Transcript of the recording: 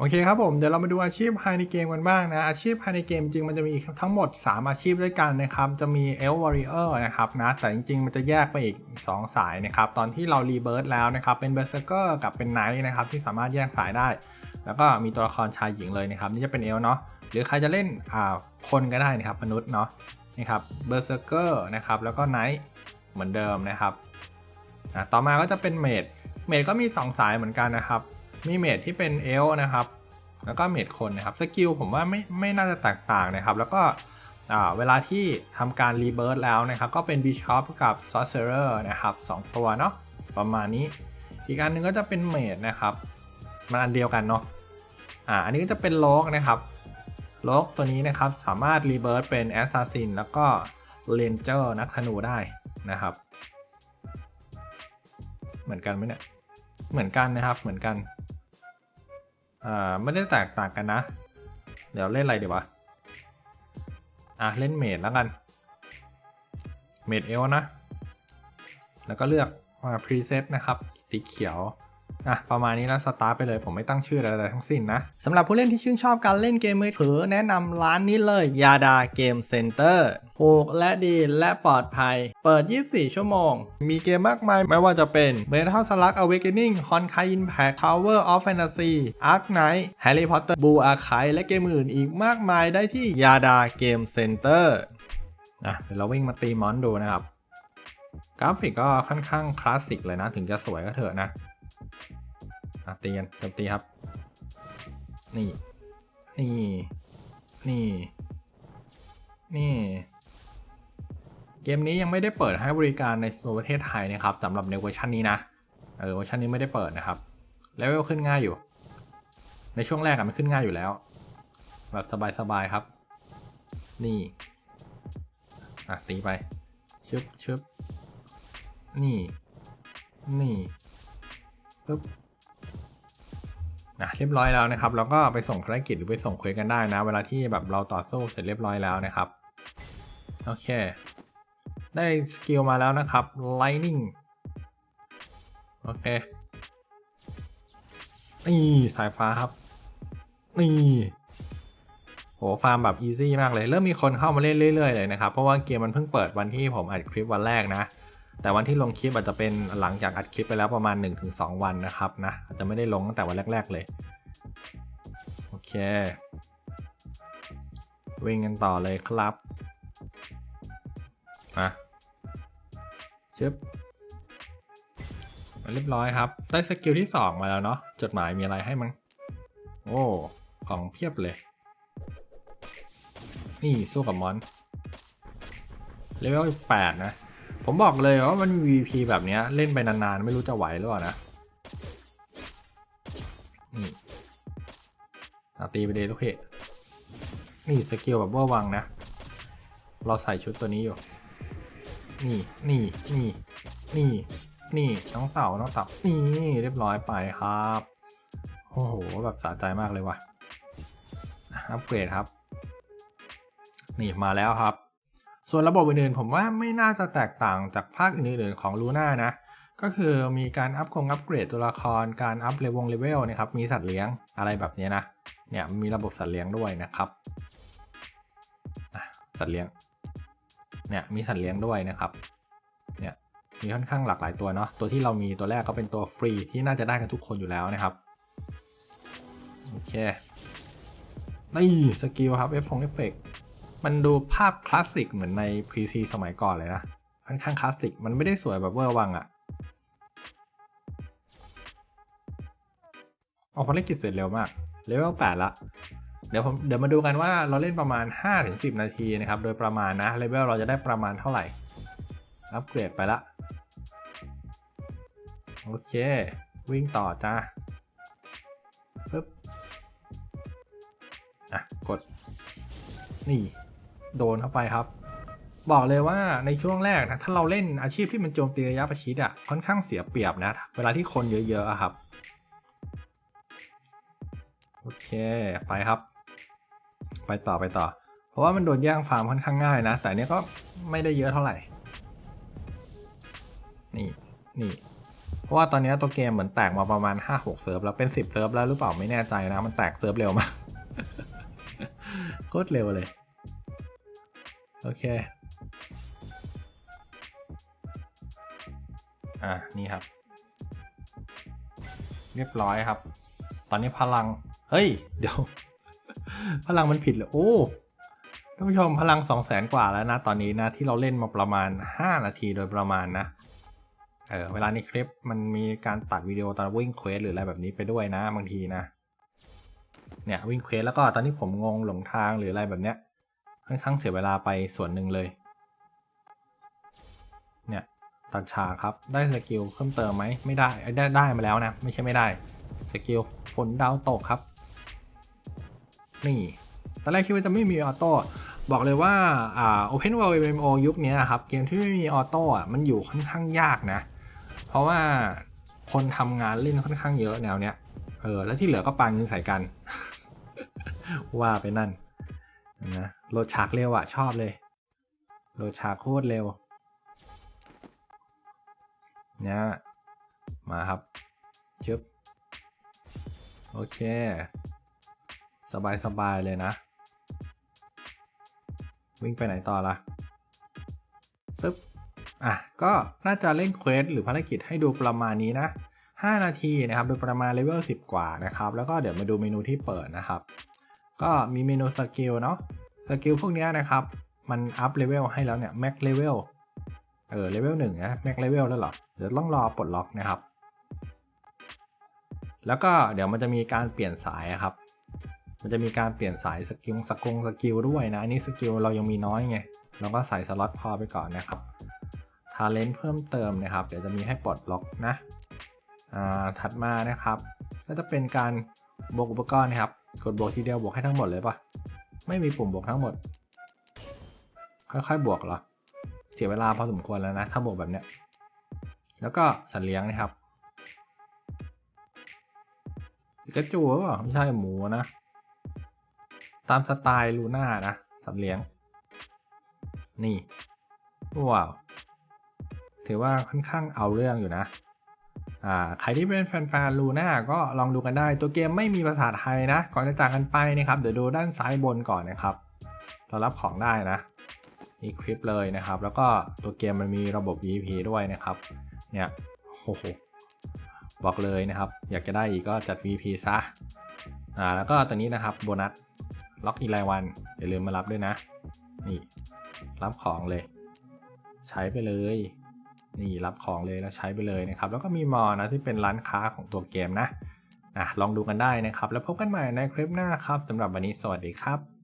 โอเคครับผมเดี๋ยวเรามาดูอาชีพภายในเกมกันบ้างนะ อาชีพภายในเกมจริงมันจะมีทั้งหมด 3 อาชีพด้วยกันนะครับ จะมี e l f Warrior นะครับนะแต่จริงๆ มันจะแยกไปอีก 2 สายนะครับ ตอนที่เรารีเบิร์ตแล้วนะครับ เป็น Berserker กับเป็น Knight นะครับ ที่สามารถแยกสายได้ แล้วก็มีตัวละครชายหญิงเลยนะครับ นี่จะเป็นเอลเนาะหรือใครจะเล่นอ่าคนก็ได้นะครับมนุษย์เนาะนี่ครับ Berserker นะครับแล้วก็ Knight เหมือนเดิมนะครับอะต่อมาก็จะเป็นเมดเมดก็มี 2 สายเหมือนกันนะครับ มีเมดที่เป็นเอลนะครับ แล้วก็เมดคนนะครับสกิลผมว่าไม่ไม่น่าจะแตกต่างนะครับ แล้วก็เวลาที่ทำการรีเบิร์แล้วนะครับ ก็เป็น Bishop กับ Sorcerer นะครับ 2 ตัวเนาะประมาณนี้ อีกอันหนึงก็จะเป็นเมดนะครับ มันอันเดียวกันเนาะอ่าอันนี้ก็จะเป็นโลกนะครับโลกตัวนี้นะครับ สามารถรีเบิร์เป็น Assassin แล้วก็ Ranger นักธนูได้นะครับ เหมือนกันไหมเนี่ย เหมือนกันนะครับเหมือนกัน อ่าไม่ได้แตกต่างกันนะ เดี๋ยวเล่นอะไรดีวะ อะเล่นเมดแล้วกัน เมดเอลนะ แล้วก็เลือกมาพรีเซตนะครับ สีเขียว อะประมาณนี้แล้วสตาร์ไปเลยผมไม่ตั้งชื่ออะไรทั้งสิ้นนะสำหรับผู้เล่นที่ชื่นชอบการเล่นเกมมือถือแนะนำร้านนี้เลยยาดาเกมเซ็นเตอร์ถูกและดีและปลอดภัย เปิด 24 ชั่วโมง มีเกมมากมายไม่ว่าจะเป็น Metal Slug Awakening Honkai Impact Tower of Fantasy Ark Knight Harry Potter Blue Archive และเกมอื่นอีกมากมายได้ที่ยาดาเกมเซ็นเตอร์อะเดี๋ยวเราวิ่งมาตีมอนดูนะครับ กราฟิกก็ค่อนข้างคลาสสิกเลยนะ ถึงจะสวยก็เถอะนะ อะตีกันเต็มตีครับ นี่ นี่ นี่ นี่ เกมนี้ยังไม่ได้เปิดให้บริการในประเทศไทยนะครับสำหรับในเวอร์ชันนี้นะ เออเวอร์ชันนี้ไม่ได้เปิดนะครับเลเวลขึ้นง่ายอยู่ ในช่วงแรกอะมันขึ้นง่ายอยู่แล้ว แบบสบายๆครับ นี่ อะตีไป ชึบชึบนี่ นี่ปึ๊บ นะเรียบร้อยแล้วนะครับแล้วก็ไปส่งภารกิจหรือไปส่งเควสกันได้นะ เวลาที่แบบเราต่อสู้เสร็จเรียบร้อยแล้วนะครับ โอเค ได้สกิลมาแล้วนะครับ lightning โอเค นี่สายฟ้าครับ นี่โหฟาร์มแบบอีซี่มากเลย เริ่มมีคนเข้ามาเล่นเรื่อยๆเลยนะครับ เพราะว่าเกมมันเพิ่งเปิดวันที่ผมอัดคลิปวันแรกนะ แต่วันที่ลงคลิปอาจจะเป็นหลังจากอัดคลิปไปแล้วประมาณ 1-2 วันนะครับนะอาจจะไม่ได้ลงตั้งแต่วันแรก ๆ เลย โอเค วิ่งกันต่อเลยครับมาชึบเรียบร้อยครับ ได้สกิลที่ 2 มาแล้วเนาะจดหมายมีอะไรให้มั้งโอ้ของเพียบเลย นี่สู้กับมอนเลเวล8นะ ผมบอกเลยว่ามันมี VP แบบเนี้ยเล่นไปนานๆ ไม่รู้จะไหวหรือเปล่านะนี่อะตีไปเลยลูกเพจนี่สกิลแบบเวอร์วังนะ เราใส่ชุดตัวนี้อยู่ นี่นี่นี่นี่นี่น้องเต่าน้องเต่านี่เรียบร้อยไปครับโอ้โหแบบสะใจมากเลยว่ะอัปเกรดครับ นี่มาแล้วครับ ส่วนระบบอื่นๆ ผมว่าไม่น่าจะแตกต่างจากภาคอื่นๆของลูน่านะ ก็คือมีการอัพคงอัปเกรดตัวละคร การอัพเลเวลเลเวลนะครับ มีสัตว์เลี้ยงอะไรแบบนี้นะ เนี่ยมีระบบสัตว์เลี้ยงด้วยนะครับสัตว์เลี้ยง เนี่ยมีสัตว์เลี้ยงด้วยนะครับ เนี่ยมีค่อนข้างหลากหลายตัวเนาะ ตัวที่เรามีตัวแรกก็เป็นตัวฟรีที่น่าจะได้กันทุกคนอยู่แล้วนะครับ โอเคนี่สกิลครับเอฟฟงเอฟเฟกต์ มันดูภาพคลาสสิกเหมือนใน PC สมัยก่อนเลยนะค่อนข้างคลาสสิก มันไม่ได้สวยแบบเวอร์วังอะออกภารกิจเสร็จเร็วมากเลเวล8ละเดี๋ยวผมเดี๋ยวมาดูกันว่าเราเล่นประมาณ 5-10 นาทีนะครับ โดยประมาณนะเลเวลเราจะได้ประมาณเท่าไหร่ อัปเกรดไปละ โอเค วิ่งต่อจ้าปึ๊บ อะ กด นี่ โดนเข้าไปครับ บอกเลยว่าในช่วงแรกนะถ้าเราเล่นอาชีพที่มันโจมตีระยะประชิดอะค่อนข้างเสียเปรียบนะ เวลาที่คนเยอะๆอะครับ โอเคไปครับ ไปต่อไปต่อ เพราะว่ามันโดนแย่งฟาร์มค่อนข้างง่ายนะ แต่เนี้ยก็ไม่ได้เยอะเท่าไหร่ นี่นี่เพราะว่าตอนนี้ตัวเกมเหมือนแตกมาประมาณ 5-6 เซิร์ฟแล้วเป็น 10 เซิร์ฟแล้วหรือเปล่าไม่แน่ใจนะ มันแตกเซิร์ฟเร็วมากโคตรเร็วเลย อเค อะนี่ครับ เรียบร้อยครับ ตอนนี้พลัง เฮ้ย เดี๋ยว พลังมันผิดเลยโอ้ท่านผู้ชมพลัง2 0 0แสนกว่าแล้วนะ ตอนนี้นะที่เราเล่นมาประมาณ 5 นาทีโดยประมาณนะ เออเวลาในคลิปมันมีการตัดวิดีโอตอนวิ่งเควสหรืออะไรแบบนี้ไปด้วยนะบางทีนะ เนี่ยวิ่งเควสแล้วก็ตอนนี้ผมงงหลงทางหรืออะไรแบบเนี้ย ค่อนข้างเสียเวลาไปส่วนหนึ่งเลย เนี่ย ตัดฉากครับ ได้สกิลเพิ่มเติมไหมไม่ได้ได้ได้มาแล้วนะ ไม่ใช่ไม่ได้ สกิลฝนดาวตกครับ นี่ตอนแรกคิดว่าจะไม่มีออโต้บอกเลยว่าอ่า Open World MMO ยุคนี้ครับ เกมที่ไม่มีออโต้อะมันอยู่ค่อนข้างยากนะ เพราะว่าคนทำงานเล่นค่อนข้างเยอะแนวเนี้ยเออแล้วที่เหลือก็ปาเงินใส่กัน ว่าไปนั่น นะโหลดฉากเร็วอะชอบเลยโหลดฉากโคตรเร็วเนี่ยมาครับชึบโอเค สบายสบายเลยนะ วิ่งไปไหนต่อละปึ๊บอะก็น่าจะเล่นเควสหรือภารกิจให้ดูประมาณนี้นะ 5 นาทีนะครับ โดยประมาณเลเวล10 กว่านะครับ แล้วก็เดี๋ยวมาดูเมนูที่เปิดนะครับ ก็มีเมนูสกิลเนาะสกิลพวกนี้นะครับ มันอัพเลเวลให้แล้วเนี่ยแม็กเลเวลเออเลเวลหนึ่งนะแม็กเลเวลแล้วหรอเดี๋ยวต้องรอปลดล็อกนะครับ แล้วก็เดี๋ยวมันจะมีการเปลี่ยนสายอะครับ มันจะมีการเปลี่ยนสายสกิลสกงสกิลด้วยนะอันนี้สกิลเรายังมีน้อยไงเราก็ใส่สล็อตพอไปก่อนนะครับทาเลนต์เพิ่มเติมนะครับ เดี๋ยวจะมีให้ปลดล็อกนะอ่าถัดมานะครับ ก็จะเป็นการบวกอุปกรณ์นะครับ กดบวกทีเดียวบวกให้ทั้งหมดเลยปะไม่มีปุ่มบวกทั้งหมด ค่อยๆบวกเหรอ เสียเวลาพอสมควรแล้วนะ ถ้าบวกแบบเนี้ย แล้วก็สัตว์เลี้ยงนะครับปิกาจูหรอไม่ใช่หมูนะ ตามสไตล์ลูน่านะ สัตว์เลี้ยง นี่ ว้าว ถือว่าค่อนข้างเอาเรื่องอยู่นะ ใครที่เป็นแฟนๆลูน่าก็ลองดูกันได้ ตัวเกมไม่มีภาษาไทยนะ ก่อนจะจากกันไปนะครับเดี๋ยวดูด้านซ้ายบนก่อนนะครับเรารับของได้นะนี่คลิปเลยนะครับ แล้วก็ตัวเกมมันมีระบบ VP ด้วยนะครับ เนี่ยโอ้โหบอกเลยนะครับ อยากจะได้อีกก็จัด VP ซะอ่าแล้วก็ตัวนี้นะครับโบนัสล็อกอีกรายวันอย่าลืมมารับด้วยนะ นี่ รับของเลย ใช้ไปเลย นี่รับของเลยแล้วใช้ไปเลยนะครับ แล้วก็มีมอนะที่เป็นร้านค้าของตัวเกมนะอะลองดูกันได้นะครับ แล้วพบกันใหม่ในคลิปหน้าครับสำหรับวันนี้สวัสดีครับ